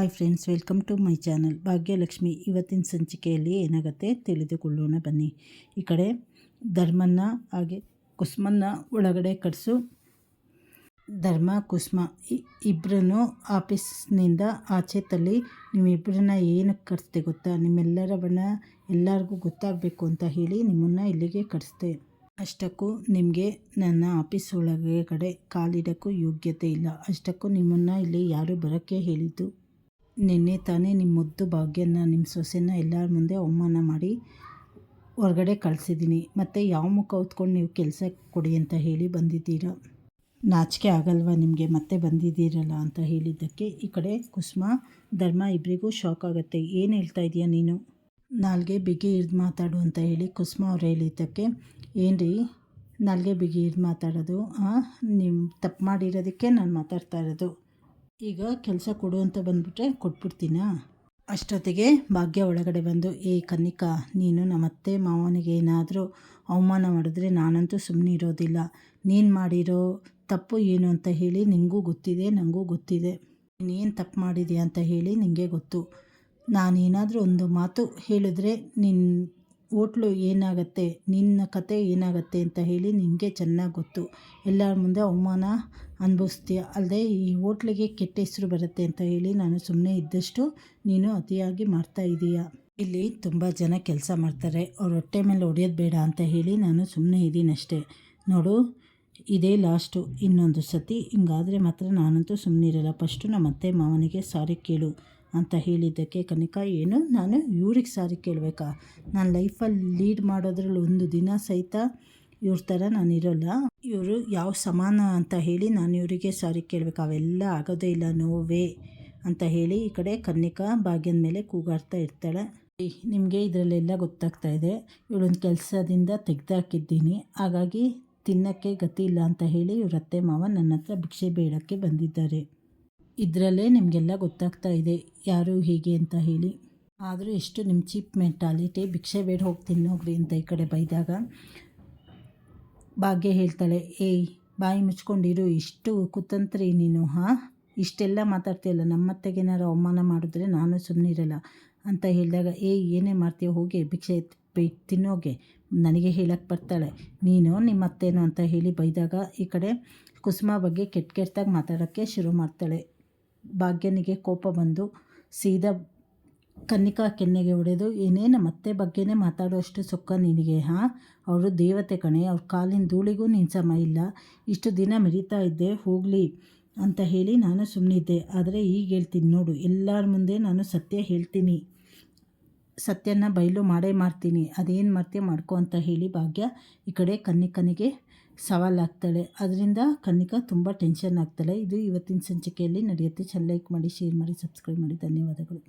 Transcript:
Hi friends, welcome to my channel. Bhagyalakshmi, ಇವತ್ತಿನ ಸಂಚಿಕೆಯಲ್ಲಿ ಏನಾಗುತ್ತೆ ತಿಳಿದುಕೊಳ್ಳೋಣ ಬನ್ನಿ. ಈ ಕಡೆ ಧರ್ಮನ ಹಾಗೆ ಕುಸುಮನ್ನ ಒಳಗಡೆ ಕಟ್ಸು. ಧರ್ಮ, ಕುಸ್ಮ ಇಬ್ಬರನ್ನು ಆಫೀಸ್ನಿಂದ ಆಚೆ ತಳ್ಳಿ ನಿಮ್ಮಿಬ್ಬರನ್ನ ಏನಕ್ಕೆ ಕರೆಸ್ದೆ ಗೊತ್ತಾ? ನಿಮ್ಮೆಲ್ಲರ ಬಣ್ಣ ಎಲ್ಲರಿಗೂ ಗೊತ್ತಾಗಬೇಕು ಅಂತ ಹೇಳಿ ನಿಮ್ಮನ್ನು ಇಲ್ಲಿಗೆ ಕರೆಸ್ದೆ ಅಷ್ಟಕ್ಕೂ ನಿಮಗೆ ನನ್ನ ಆಫೀಸ್ ಒಳಗಡೆ ಕಾಲಿಡೋಕ್ಕೂ ಯೋಗ್ಯತೆ ಇಲ್ಲ. ಅಷ್ಟಕ್ಕೂ ನಿಮ್ಮನ್ನು ಇಲ್ಲಿ ಯಾರು ಬರೋಕ್ಕೆ ಹೇಳಿದ್ದು ನಿನ್ನೆ ತಾನೇ ನಿಮ್ಮ ಮುದ್ದು ಭಾಗ್ಯನ ನಿಮ್ಮ ಸೊಸೆನ ಎಲ್ಲರ ಮುಂದೆ ಅವಮಾನ ಮಾಡಿ ಹೊರಗಡೆ ಕಳಿಸಿದ್ದೀನಿ. ಮತ್ತು ಯಾವ ಮುಖ ಹೊತ್ಕೊಂಡು ನೀವು ಕೆಲಸ ಕೊಡಿ ಅಂತ ಹೇಳಿ ಬಂದಿದ್ದೀರಾ? ನಾಚಿಕೆ ಆಗಲ್ವಾ ನಿಮಗೆ ಮತ್ತೆ ಬಂದಿದ್ದೀರಲ್ಲ ಅಂತ ಹೇಳಿದ್ದಕ್ಕೆ ಈ ಕಡೆ ಕುಸುಮ, ಧರ್ಮ ಇಬ್ಬರಿಗೂ ಶಾಕ್ ಆಗುತ್ತೆ. ಏನು ಹೇಳ್ತಾ ಇದೆಯಾ ನೀನು? ನಾಲ್ಗೆ ಬಿಗಿ ಹಿಡ್ದು ಮಾತಾಡು ಅಂತ ಹೇಳಿ ಕುಸುಮ ಅವ್ರು ಹೇಳಿದ್ದಕ್ಕೆ ಏನು ರೀ ನಾಲ್ಗೆ ಬಿಗಿ ಹಿಡ್ದು ಮಾತಾಡೋದು? ನಿಮ್ಮ ತಪ್ಪು ಮಾಡಿರೋದಕ್ಕೆ ನಾನು ಮಾತಾಡ್ತಾ ಇರೋದು. ಈಗ ಕೆಲಸ ಕೊಡು ಅಂತ ಬಂದುಬಿಟ್ರೆ ಕೊಟ್ಬಿಡ್ತೀನಾ? ಅಷ್ಟೊತ್ತಿಗೆ ಭಾಗ್ಯ ಒಳಗಡೆ ಬಂದು, ಏ ಕನ್ನಿಕಾ, ನೀನು ನಮ್ಮತ್ತೆ ಮಾವನಿಗೆ ಏನಾದರೂ ಅವಮಾನ ಮಾಡಿದ್ರೆ ನಾನಂತೂ ಸುಮ್ಮನೆ ಇರೋದಿಲ್ಲ. ನೀನು ಮಾಡಿರೋ ತಪ್ಪು ಏನು ಅಂತ ಹೇಳಿ ನಿನಗೂ ಗೊತ್ತಿದೆ ನನಗೂ ಗೊತ್ತಿದೆ. ನೀನು ತಪ್ಪು ಮಾಡಿದೆಯಾ ಅಂತ ಹೇಳಿ ನಿನಗೆ ಗೊತ್ತು. ನಾನೇನಾದರೂ ಒಂದು ಮಾತು ಹೇಳಿದ್ರೆ ನಿನ್ನ ಹೋಟ್ಲು ಏನಾಗುತ್ತೆ? ನಿನ್ನ ಕತೆ ಏನಾಗುತ್ತೆ ಅಂತ ಹೇಳಿ ನಿನಗೆ ಚೆನ್ನಾಗಿ ಗೊತ್ತು. ಎಲ್ಲರ ಮುಂದೆ ಅವಮಾನ ಅನುಭವಿಸ್ತೀಯ? ಅಲ್ಲದೆ ಈ ಓಟ್ಲಿಗೆ ಕೆಟ್ಟ ಹೆಸರು ಬರುತ್ತೆ ಅಂತ ಹೇಳಿ ನಾನು ಸುಮ್ಮನೆ ಇದ್ದಷ್ಟು ನೀನು ಅತಿಯಾಗಿ ಮಾಡ್ತಾ ಇದೀಯ? ಇಲ್ಲಿ ತುಂಬ ಜನ ಕೆಲಸ ಮಾಡ್ತಾರೆ. ಅವ್ರ ಹೊಟ್ಟೆ ಮೇಲೆ ಹೊಡೆಯೋದು ಬೇಡ ಅಂತ ಹೇಳಿ ನಾನು ಸುಮ್ಮನೆ ಇದ್ದೀನಷ್ಟೇ. ನೋಡು, ಇದೇ ಲಾಸ್ಟು. ಇನ್ನೊಂದು ಸತಿ ಹಿಂಗಾದರೆ ಮಾತ್ರ ನಾನಂತೂ ಸುಮ್ಮನೆ ಇರಲ್ಲ ಫಸ್ಟು ನಮ್ಮ ಅತ್ತೆ ಮಾವನಿಗೆ ಸಾರಿ ಕೇಳು. ಅಂತ ಹೇಳಿದ್ದಕ್ಕೆ ಕನಿಕಾ, ಏನು? ನಾನು ಇವ್ರಿಗೆ ಸಾರಿ ಕೇಳಬೇಕಾ? ನಾನು ಲೈಫಲ್ಲಿ ಲೀಡ್ ಮಾಡೋದ್ರಲ್ಲಿ ಒಂದು ದಿನ ಸಹಿತ ಇವ್ರ ಥರ ನಾನು ಇರೋಲ್ಲ. ಇವರು ಯಾವ ಸಮಾನ ಅಂತ ಹೇಳಿ ನಾನು ಇವರಿಗೆ ಸಾರಿ ಕೇಳಬೇಕು. ಅವೆಲ್ಲ ಆಗೋದೇ ಇಲ್ಲ ನೋವೇ ಅಂತ ಹೇಳಿ ಈ ಕಡೆ ಕನ್ನಿಕಾ ಭಾಗ್ಯದ ಮೇಲೆ ಕೂಗಾಡ್ತಾ ಇರ್ತಾಳೆ. ನಿಮಗೆ ಇದರಲ್ಲೆಲ್ಲ ಗೊತ್ತಾಗ್ತಾ ಇದೆ. ಇವಳೊಂದು ಕೆಲಸದಿಂದ ತೆಗೆದಾಕಿದ್ದೀನಿ. ಹಾಗಾಗಿ ತಿನ್ನೋಕ್ಕೆ ಗತಿ ಇಲ್ಲ ಅಂತ ಹೇಳಿ ಇವ್ರ ಅತ್ತೆ ಮಾವ ನನ್ನ ಹತ್ರ ಭಿಕ್ಷೆ ಬೇಡಕ್ಕೆ ಬಂದಿದ್ದಾರೆ. ಇದರಲ್ಲೇ ನಿಮಗೆಲ್ಲ ಗೊತ್ತಾಗ್ತಾ ಇದೆ ಯಾರು ಹೀಗೆ ಅಂತ ಹೇಳಿ. ಆದರೂ ಎಷ್ಟು ನಿಮ್ಮ ಚೀಪ್ ಮೆಂಟಾಲಿಟಿ, ಭಿಕ್ಷೆ ಬೇಡ ಹೋಗಿ ತಿನ್ನೋಗ್ರಿ ಅಂತ ಈ ಕಡೆ ಬೈದಾಗ. ಭಾಗ್ಯ ಹೇಳ್ತಾಳೆ, ಏಯ್, ಬಾಯಿ ಮುಚ್ಕೊಂಡಿರು, ಇಷ್ಟು ಕುತಂತ್ರಿ ನೀನು, ಹಾಂ? ಇಷ್ಟೆಲ್ಲ ಮಾತಾಡ್ತೀಯಲ್ಲ ನಮ್ಮತ್ತೆಗೇನಾರು ಅವಮಾನ ಮಾಡಿದ್ರೆ ನಾನು ಸುಮ್ಮನಿರಲ್ಲ ಅಂತ ಹೇಳಿದಾಗ, ಏಯ್, ಏನೇ ಮಾಡ್ತೀಯ ಹೋಗಿ ಭಿಕ್ಷೆ ತಿನ್ನೋಗೆ, ನನಗೆ ಹೇಳಕ್ಕೆ ಬರ್ತಾಳೆ. ನೀನು ನಿಮ್ಮ ಅತ್ತೇನು ಅಂತ ಹೇಳಿ ಬೈದಾಗ, ಈ ಕಡೆ ಕುಸುಮ ಬಗ್ಗೆ ಕೆಟ್ಟ ಕೆಟ್ಟದಾಗಿ ಮಾತಾಡೋಕ್ಕೆ ಶುರು ಮಾಡ್ತಾಳೆ. ಭಾಗ್ಯನಿಗೆ ಕೋಪ ಬಂದು ಸೀದಾ ಕನ್ನಿಕಾ ಕೆನ್ನೆಗೆ ಹೊಡೆದು, ಏನೇನು ಮತ್ತೆ ಬಗ್ಗೆನೇ ಮಾತಾಡೋಷ್ಟು ಸುಖ ನಿನಗೆ, ಹಾಂ? ಅವರು ದೇವತೆ ಕಣೆ, ಅವ್ರ ಕಾಲಿನ ಧೂಳಿಗೂ ನೀನು ಸಮ ಇಲ್ಲ. ಇಷ್ಟು ದಿನ ಮೆರಿತಾ ಇದ್ದೆ, ಹೋಗಲಿ ಅಂತ ಹೇಳಿ ನಾನು ಸುಮ್ಮನಿದ್ದೆ ಆದರೆ ಈಗ ಹೇಳ್ತೀನಿ ನೋಡು, ಎಲ್ಲರ ಮುಂದೆ ನಾನು ಸತ್ಯ ಹೇಳ್ತೀನಿ. ಸತ್ಯನ ಬಯಲು ಮಾಡೇ ಮಾಡ್ತೀನಿ, ಅದೇನು ಮಾಡ್ತೀಯ ಮಾಡ್ಕೋ ಅಂತ ಹೇಳಿ ಭಾಗ್ಯ ಈ ಕಡೆ ಕನ್ನಿಕನಿಗೆ ಸವಾಲಾಗ್ತಾಳೆ ಅದರಿಂದ ಕನ್ನಿಕಾ ತುಂಬ ಟೆನ್ಷನ್ ಆಗ್ತಾಳೆ. ಇದು ಇವತ್ತಿನ ಸಂಚಿಕೆಯಲ್ಲಿ ನಡೆಯುತ್ತೆ. ಚೆನ್ನ ಲೈಕ್ ಮಾಡಿ ಶೇರ್ ಮಾಡಿ ಸಬ್ಸ್ಕ್ರೈಬ್ ಮಾಡಿ. ಧನ್ಯವಾದಗಳು.